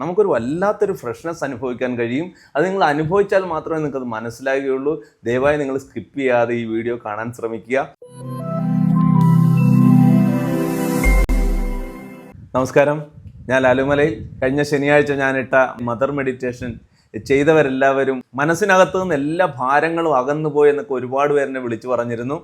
നമുക്കൊരു വല്ലാത്തൊരു ഫ്രഷ്നെസ് അനുഭവിക്കാൻ കഴിയും. അത് നിങ്ങൾ അനുഭവിച്ചാൽ മാത്രമേ നിങ്ങൾക്കത് മനസ്സിലാകുകയുള്ളൂ ദയവായി നിങ്ങൾ സ്കിപ്പ് ചെയ്യാതെ ഈ വീഡിയോ കാണാൻ ശ്രമിക്കുക. നമസ്കാരം. ഞാൻ ലാലുമലയിൽ കഴിഞ്ഞ ശനിയാഴ്ച ഞാനിട്ട മദർ മെഡിറ്റേഷൻ ചെയ്തവരെല്ലാവരും മനസ്സിനകത്തു നിന്ന് എല്ലാ ഭാരങ്ങളും അകന്നുപോയി എന്നൊക്കെ ഒരുപാട് പേരെന്നെ വിളിച്ചു പറഞ്ഞിരുന്നു.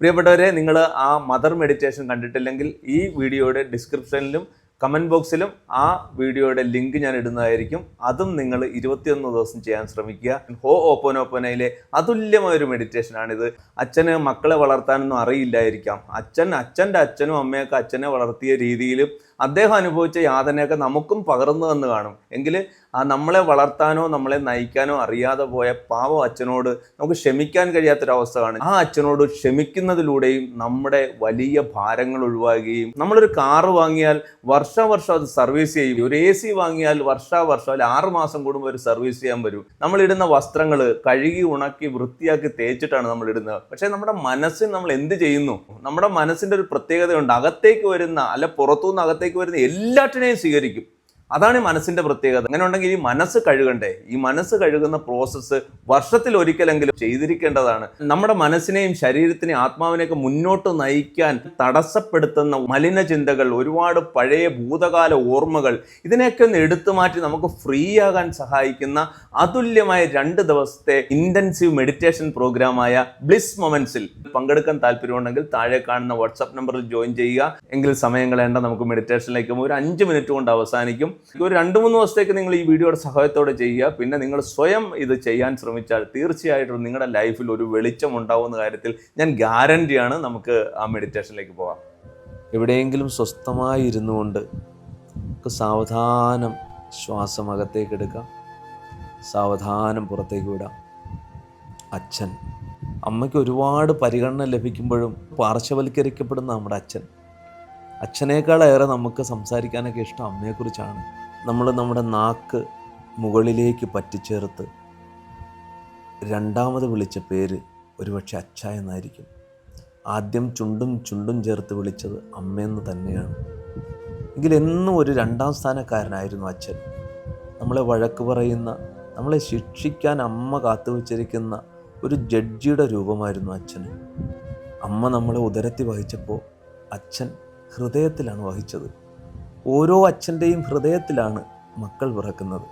പ്രിയപ്പെട്ടവരെ നിങ്ങൾ ആ മദർ മെഡിറ്റേഷൻ കണ്ടിട്ടില്ലെങ്കിൽ ഈ വീഡിയോയുടെ ഡിസ്ക്രിപ്ഷനിലും കമന്റ് ബോക്സിലും ആ വീഡിയോയുടെ ലിങ്ക് ഞാൻ ഇടുന്നതായിരിക്കും. അതും നിങ്ങൾ ഇരുപത്തിയൊന്ന് ദിവസം ചെയ്യാൻ ശ്രമിക്കുക. ഹോ ഓപ്പൻ ഓപ്പനയിലെ അതുല്യമായൊരു മെഡിറ്റേഷനാണിത് അച്ഛന് മക്കളെ വളർത്താനൊന്നും അറിയില്ലായിരിക്കാം. അച്ഛൻ അച്ഛന്റെ അച്ഛനും അമ്മയൊക്കെ അച്ഛനെ വളർത്തിയ രീതിയിലും അദ്ദേഹം അനുഭവിച്ച യാതനയൊക്കെ നമുക്കും പകർന്നു തന്നു കാണും. എങ്കിൽ ആ നമ്മളെ വളർത്താനോ നമ്മളെ നയിക്കാനോ അറിയാതെ പോയ പാവം അച്ഛനോട് നമുക്ക് ക്ഷമിക്കാൻ കഴിയാത്തൊരവസ്ഥ കാണും. ആ അച്ഛനോട് ക്ഷമിക്കുന്നതിലൂടെയും നമ്മുടെ വലിയ ഭാരങ്ങൾ ഒഴിവാകുകയും നമ്മളൊരു കാറ് വാങ്ങിയാൽ വർഷാവർഷം അത് സർവീസ് ചെയ്യും. ഒരു എ സി വാങ്ങിയാൽ വർഷാവർഷം അല്ലെ ആറ് മാസം കൂടുമ്പോൾ ഒരു സർവീസ് ചെയ്യാൻ വരും. നമ്മൾ ഇടുന്ന വസ്ത്രങ്ങൾ കഴുകി ഉണക്കി വൃത്തിയാക്കി തേച്ചിട്ടാണ് നമ്മൾ ഇടുന്നത്. പക്ഷേ നമ്മുടെ മനസ്സിന് നമ്മൾ എന്ത് ചെയ്യുന്നു? നമ്മുടെ മനസ്സിന്റെ ഒരു പ്രത്യേകതയുണ്ട്. അകത്തേക്ക് വരുന്ന അല്ല പുറത്തുനിന്ന് അകത്തേക്ക് വരുന്ന എല്ലാറ്റിനെയും സ്വീകരിക്കും. അതാണ് മനസ്സിന്റെ പ്രത്യേകത. അങ്ങനെ ഉണ്ടെങ്കിൽ ഈ മനസ്സ് കഴുകണ്ടേ? ഈ മനസ്സ് കഴുകുന്ന പ്രോസസ്സ് വർഷത്തിൽ ഒരിക്കലെങ്കിലും ചെയ്തിരിക്കേണ്ടതാണ്. നമ്മുടെ മനസ്സിനെയും ശരീരത്തിനെയും ആത്മാവിനെയൊക്കെ മുന്നോട്ട് നയിക്കാൻ തടസ്സപ്പെടുത്തുന്ന മലിന ചിന്തകൾ ഒരുപാട് പഴയ ഭൂതകാല ഓർമ്മകൾ ഇതിനെയൊക്കെ ഒന്ന് എടുത്തു മാറ്റി നമുക്ക് ഫ്രീ ആകാൻ സഹായിക്കുന്ന അതുല്യമായ രണ്ട് ദിവസത്തെ ഇന്റൻസീവ് മെഡിറ്റേഷൻ പ്രോഗ്രാമായ ബ്ലിസ് മൊമെന്റ്സിൽ പങ്കെടുക്കാൻ താല്പര്യമുണ്ടെങ്കിൽ താഴെ കാണുന്ന വാട്സ്ആപ്പ് നമ്പറിൽ ജോയിൻ ചെയ്യുക. എങ്കിൽ സമയം കളയേണ്ട നമുക്ക് മെഡിറ്റേഷനിലേക്ക് ഒരു അഞ്ച് മിനിറ്റ് കൊണ്ട് അവസാനിക്കും. ഒരു രണ്ട് മൂന്ന് ദിവസത്തേക്ക് നിങ്ങൾ ഈ വീഡിയോയുടെ സഹായത്തോടെ ചെയ്യുക. പിന്നെ നിങ്ങൾ സ്വയം ഇത് ചെയ്യാൻ ശ്രമിച്ചാൽ തീർച്ചയായിട്ടും നിങ്ങളുടെ ലൈഫിൽ ഒരു വെളിച്ചം ഉണ്ടാവുന്ന കാര്യത്തിൽ ഞാൻ ഗ്യാരണ്ടിയാണ് നമുക്ക് ആ മെഡിറ്റേഷനിലേക്ക് പോകാം. എവിടെയെങ്കിലും സ്വസ്ഥമായി ഇരുന്നു കൊണ്ട് സാവധാനം ശ്വാസം അകത്തേക്ക് എടുക്കാം. സാവധാനം പുറത്തേക്ക് വിടാം. അച്ഛൻ. അമ്മയ്ക്ക് ഒരുപാട് പരിഗണന ലഭിക്കുമ്പോഴും പാർശ്വവൽക്കരിക്കപ്പെടുന്ന നമ്മുടെ അച്ഛൻ. അച്ഛനേക്കാളേറെ നമുക്ക് സംസാരിക്കാനൊക്കെ ഇഷ്ടം അമ്മയെക്കുറിച്ചാണ്. നമ്മൾ നമ്മുടെ നാക്ക് മുകളിലേക്ക് പറ്റിച്ചേർത്ത് രണ്ടാമത് വിളിച്ച പേര് ഒരുപക്ഷെ അച്ഛ എന്നായിരിക്കും. ആദ്യം ചുണ്ടും ചുണ്ടും ചേർത്ത് വിളിച്ചത് അമ്മയെന്ന് തന്നെയാണ്. എങ്കിലെന്നും ഒരു രണ്ടാം സ്ഥാനക്കാരനായിരുന്നു അച്ഛൻ. നമ്മളെ വഴക്ക് പറയുന്ന നമ്മളെ ശിക്ഷിക്കാൻ അമ്മ കാത്തുവച്ചിരിക്കുന്ന ഒരു ജഡ്ജിയുടെ രൂപമായിരുന്നു അച്ഛന്. അമ്മ നമ്മളെ ഉദരത്തി വഹിച്ചപ്പോൾ അച്ഛൻ ഹൃദയത്തിലാണ് വഹിച്ചത്. ഓരോ അച്ഛന്റെയും ഹൃദയത്തിലാണ് മക്കൾ പിറക്കുന്നത്.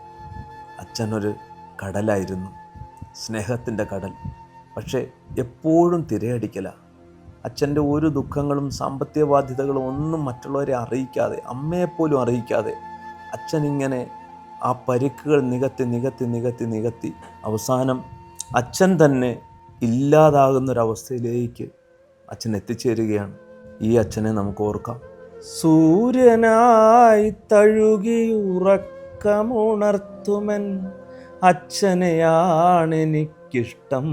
അച്ഛനൊരു കടലായിരുന്നു സ്നേഹത്തിന്റെ കടൽ. പക്ഷേ എപ്പോഴും തിരയടിക്കല. അച്ഛന്റെ ഒരു ദുഃഖങ്ങളും സാമ്പത്തിക ബാധ്യതകളും ഒന്നും മറ്റുള്ളവരെ അറിയിക്കാതെ അമ്മയെപ്പോലും അറിയിക്കാതെ അച്ഛൻ ഇങ്ങനെ ആ പരിക്കുകൾ നികത്തി നികത്തി നികത്തി നികത്തി അവസാനം അച്ഛൻ തന്നെ ഇല്ലാതാകുന്നൊരവസ്ഥയിലേക്ക് അച്ഛൻ എത്തിച്ചേരുകയാണ്. ഈ അച്ഛനെ നമുക്ക് ഓർക്കാം. സൂര്യനായി തഴുകി ഉറക്കമുണർത്തുമൻ അച്ഛനെയാണെനിക്കിഷ്ടം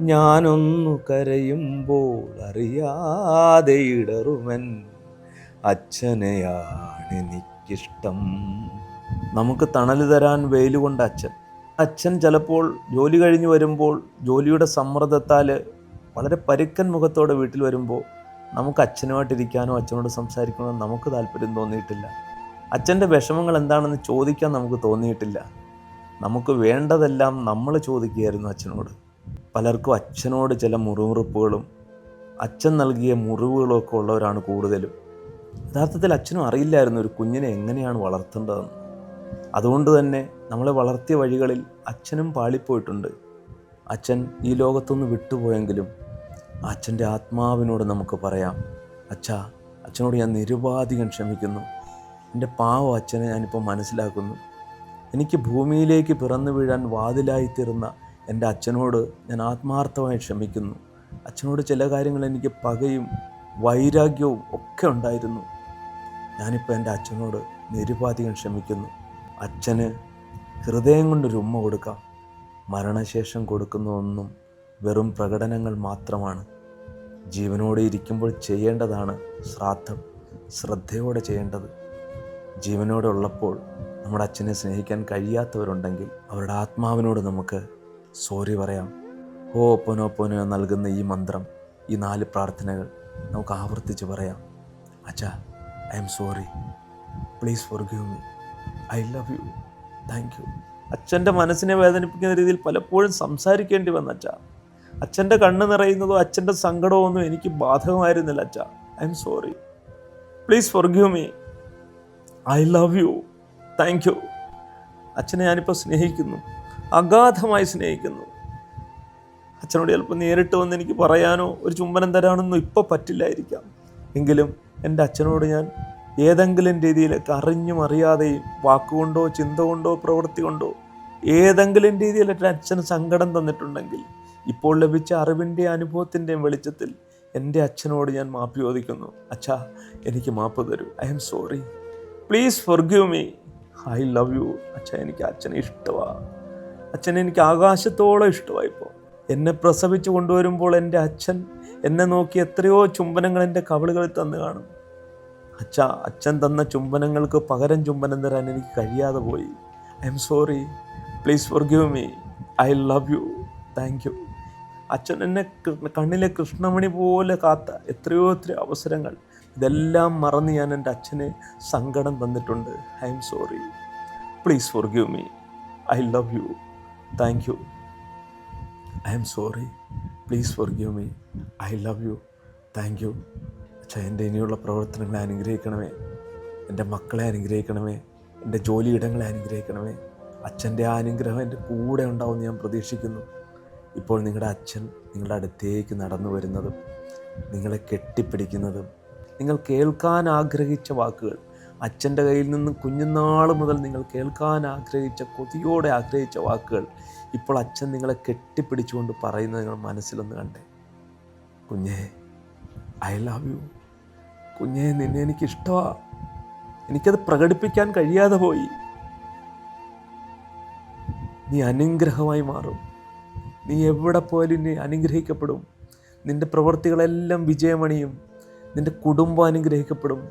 ഞാനൊന്നു കരയുമ്പോൾ അറിയാതെ ഇടറുമൻ അച്ഛനെയാണെനിക്കിഷ്ടം നമുക്ക് തണൽ തരാൻ വെയിലുകൊണ്ട് അച്ഛൻ. അച്ഛൻ ചിലപ്പോൾ ജോലി കഴിഞ്ഞു വരുമ്പോൾ ജോലിയുടെ സമ്മർദ്ദത്താൽ വളരെ പരുക്കൻ മുഖത്തോടെ വീട്ടിൽ വരുമ്പോൾ നമുക്ക് അച്ഛനുമായിട്ടിരിക്കാനോ അച്ഛനോട് സംസാരിക്കണോ നമുക്ക് താല്പര്യം തോന്നിയിട്ടില്ല. അച്ഛന്റെ വിഷമങ്ങൾ എന്താണെന്ന് ചോദിക്കാൻ നമുക്ക് തോന്നിയിട്ടില്ല. നമുക്ക് വേണ്ടതെല്ലാം നമ്മൾ ചോദിക്കുകയായിരുന്നു അച്ഛനോട്. പലർക്കും അച്ഛനോട് ചില മുറിമുറുപ്പുകളും അച്ഛൻ നൽകിയ മുറിവുകളും ഒക്കെ ഉള്ളവരാണ് കൂടുതലും. യഥാർത്ഥത്തിൽ അച്ഛനും അറിയില്ലായിരുന്നു ഒരു കുഞ്ഞിനെ എങ്ങനെയാണ് വളർത്തേണ്ടതെന്ന്. അതുകൊണ്ട് തന്നെ നമ്മളെ വളർത്തിയ വഴികളിൽ അച്ഛനും പാളിപ്പോയിട്ടുണ്ട്. അച്ഛൻ ഈ ലോകത്തുനിന്ന് വിട്ടുപോയെങ്കിലും അച്ഛന്റെ ആത്മാവിനോട് നമുക്ക് പറയാം അച്ഛാ അച്ഛനോട് ഞാൻ നിരുപാധികം ക്ഷമിക്കുന്നു. എന്റെ പാവം അച്ഛനെ ഞാനിപ്പോൾ മനസ്സിലാക്കുന്നു. എനിക്ക് ഭൂമിയിലേക്ക് പിറന്നു വീഴാൻ വാതിലായിത്തീർന്ന എന്റെ അച്ഛനോട് ഞാൻ ആത്മാർത്ഥമായി ക്ഷമിക്കുന്നു. അച്ഛനോട് ചില കാര്യങ്ങൾ എനിക്ക് പകയും വൈരാഗ്യവും ഒക്കെ ഉണ്ടായിരുന്നു. ഞാനിപ്പോൾ എന്റെ അച്ഛനോട് നിരുപാധികം ക്ഷമിക്കുന്നു. അച്ഛന് ഹൃദയം കൊണ്ടൊരു ഉമ്മ കൊടുക്കാം. മരണശേഷം കൊടുക്കുന്ന ഒന്നും വെറും പ്രകടനങ്ങൾ മാത്രമാണ്. ജീവനോടെ ഇരിക്കുമ്പോൾ ചെയ്യേണ്ടതാണ് ശ്രാദ്ധം ശ്രദ്ധയോടെ ചെയ്യേണ്ടത്. ജീവനോടെ ഉള്ളപ്പോൾ നമ്മുടെ അച്ഛനെ സ്നേഹിക്കാൻ കഴിയാത്തവരുണ്ടെങ്കിൽ അവരുടെ ആത്മാവിനോട് നമുക്ക് സോറി പറയാം. ഹോ ഒപ്പനോ നൽകുന്ന ഈ മന്ത്രം ഈ നാല് പ്രാർത്ഥനകൾ നമുക്ക് ആവർത്തിച്ച് പറയാം. അച്ഛാ I'm sorry. Please forgive me. I love you. Thank you. അച്ഛന്റെ മനസ്സിനെ വേദനിപ്പിക്കുന്ന രീതിയിൽ പലപ്പോഴും സംസാരിക്കേണ്ടി വന്ന അച്ഛ. അച്ഛന്റെ കണ്ണ് നിറയുന്നതോ അച്ഛന്റെ സങ്കടമോ ഒന്നും എനിക്ക് ബാധകമായിരുന്നില്ല അച്ഛ. I'm sorry please forgive me I love you thank you അച്ഛനെ ഞാനിപ്പോൾ സ്നേഹിക്കുന്നു. അഗാധമായി സ്നേഹിക്കുന്നു. അച്ഛനോട് ചിലപ്പോൾ നേരിട്ട് വന്ന് എനിക്ക് പറയാനോ ഒരു ചുംബനം തരാനൊന്നും ഇപ്പോൾ പറ്റില്ലായിരിക്കാം. എങ്കിലും എന്റെ അച്ഛനോട് ഞാൻ ഏതെങ്കിലും രീതിയിലൊക്കെ അറിഞ്ഞും അറിയാതെയും വാക്കുകൊണ്ടോ ചിന്ത കൊണ്ടോ പ്രവൃത്തി കൊണ്ടോ ഏതെങ്കിലും എന്റെ അച്ഛന് സങ്കടം തന്നിട്ടുണ്ടെങ്കിൽ ഇപ്പോൾ ലഭിച്ച അറിവിന്റെ അനുഭവത്തിന്റെയും വെളിച്ചത്തിൽ എന്റെ അച്ഛനോട് ഞാൻ മാപ്പ് ചോദിക്കുന്നു. അച്ഛാ എനിക്ക് മാപ്പ് തരൂ. I'm sorry please forgive me I love you അച്ഛ എനിക്ക് അച്ഛനെ ഇഷ്ടമാണ് അച്ഛൻ എനിക്ക് ആകാശത്തോളം ഇഷ്ടമായി ഇപ്പോൾ എന്നെ പ്രസവിച്ച് കൊണ്ടുവരുമ്പോൾ എന്റെ അച്ഛൻ എന്നെ നോക്കി എത്രയോ ചുംബനങ്ങൾ എന്റെ കവിളുകളിൽ തന്നു കാണും. അച്ഛ അച്ഛൻ തന്ന ചുംബനങ്ങൾക്ക് പകരം ചുംബനം തരാൻ എനിക്ക് കഴിയാതെ പോയി. I'm sorry please for me I love you thank you അച്ഛൻ എന്നെ കണ്ണിലെ കൃഷ്ണമണി പോലെ കാത്ത എത്രയോ എത്രയോ അവസരങ്ങൾ. ഇതെല്ലാം മറന്ന് ഞാൻ എന്റെ അച്ഛന് സങ്കടം തന്നിട്ടുണ്ട്. I'm sorry. Please forgive me. I love you. Thank you. I'm sorry. Please forgive me. I love you. Thank you. അച്ഛാ എന്റെ ഇനിയുള്ള പ്രവർത്തനങ്ങളെ അനുഗ്രഹിക്കണമേ. എന്റെ മക്കളെ അനുഗ്രഹിക്കണമേ. എന്റെ ജോലിയിടങ്ങളെ അനുഗ്രഹിക്കണമേ. അച്ഛന്റെ ആ അനുഗ്രഹം എന്റെ കൂടെ ഉണ്ടാവുമെന്ന് ഞാൻ പ്രതീക്ഷിക്കുന്നു. ഇപ്പോൾ നിങ്ങളുടെ അച്ഛൻ നിങ്ങളുടെ അടുത്തേക്ക് നടന്നു വരുന്നതും നിങ്ങളെ കെട്ടിപ്പിടിക്കുന്നതും നിങ്ങൾ കേൾക്കാൻ ആഗ്രഹിച്ച വാക്കുകൾ അച്ഛന്റെ കയ്യിൽ നിന്ന് കുഞ്ഞുനാൾ മുതൽ നിങ്ങൾ കേൾക്കാൻ ആഗ്രഹിച്ച കൊതിയോടെ ആഗ്രഹിച്ച വാക്കുകൾ ഇപ്പോൾ അച്ഛൻ നിങ്ങളെ കെട്ടിപ്പിടിച്ചുകൊണ്ട് പറയുന്നത് നിങ്ങൾ മനസ്സിലൊന്ന് കണ്ടേ. കുഞ്ഞേ ഐ ലവ് യു കുഞ്ഞേ നിന്നെ എനിക്ക് ഇഷ്ടമാണ് എനിക്കത് പ്രകടിപ്പിക്കാൻ കഴിയാതെ പോയി. നീ അനുഗ്രഹമായി മാറും. നീ എവിടെ പോയാലും നീ അനുഗ്രഹിക്കപ്പെടും. നിന്റെ പ്രവൃത്തികളെല്ലാം വിജയമണിയും. നിന്റെ കുടുംബം അനുഗ്രഹിക്കപ്പെടും.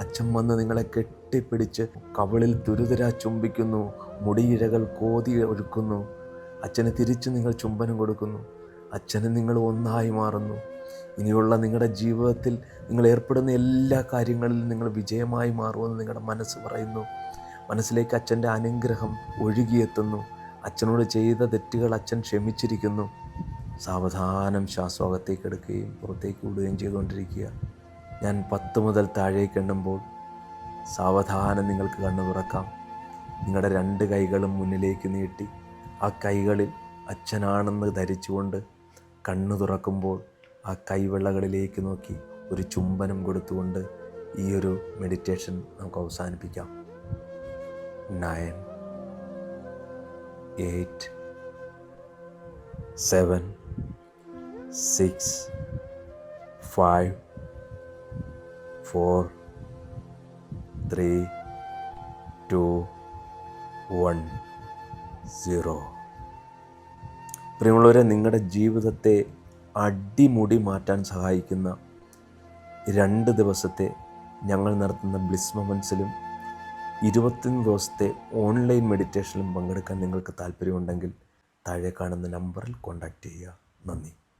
അച്ഛൻ വന്ന് നിങ്ങളെ കെട്ടിപ്പിടിച്ച് കവളിൽ ദുരിതര ചുംബിക്കുന്നു. മുടിയിഴകൾ കോതി ഒഴുക്കുന്നു. അച്ഛന് തിരിച്ച് നിങ്ങൾ ചുംബനം കൊടുക്കുന്നു. അച്ഛന് നിങ്ങൾ ഒന്നായി മാറുന്നു. ഇനിയുള്ള നിങ്ങളുടെ ജീവിതത്തിൽ നിങ്ങൾ ഏർപ്പെടുന്ന എല്ലാ കാര്യങ്ങളിലും നിങ്ങൾ വിജയമായി മാറുമെന്ന് നിങ്ങളുടെ മനസ്സ് പറയുന്നു. മനസ്സിലേക്ക് അച്ഛന്റെ അനുഗ്രഹം ഒഴുകിയെത്തുന്നു. അച്ഛനോട് ചെയ്ത തെറ്റുകൾ അച്ഛൻ ക്ഷമിച്ചിരിക്കുന്നു. സാവധാനം ശ്വാസോകത്തേക്ക് എടുക്കുകയും പുറത്തേക്ക് വിടുകയും ചെയ്തുകൊണ്ടിരിക്കുക. ഞാൻ പത്ത് മുതൽ താഴേക്ക് എണ്ണുമ്പോൾ സാവധാനം നിങ്ങൾക്ക് കണ്ണു തുറക്കാം. നിങ്ങളുടെ രണ്ട് കൈകളും മുന്നിലേക്ക് നീട്ടി ആ കൈകളിൽ അച്ഛനാണെന്ന് ധരിച്ചുകൊണ്ട് കണ്ണു തുറക്കുമ്പോൾ ആ കൈവെള്ളകളിലേക്ക് നോക്കി ഒരു ചുംബനം കൊടുത്തുകൊണ്ട് ഈ ഒരു മെഡിറ്റേഷൻ നമുക്ക് അവസാനിപ്പിക്കാം. Nine eight seven six five four three two one zero. പ്രിയമുള്ളവരെ നിങ്ങളുടെ ജീവിതത്തെ അടിമുടി മാറ്റാൻ സഹായിക്കുന്ന രണ്ട് ദിവസത്തെ ഞങ്ങൾ നടത്തുന്ന ബ്ലിസ് മൊമെൻസിലും ഇരുപത്തൊന്ന് ദിവസത്തെ ഓൺലൈൻ മെഡിറ്റേഷനിലും പങ്കെടുക്കാൻ നിങ്ങൾക്ക് താല്പര്യമുണ്ടെങ്കിൽ താഴെ കാണുന്ന നമ്പറിൽ കോൺടാക്റ്റ് ചെയ്യുക. നന്ദി.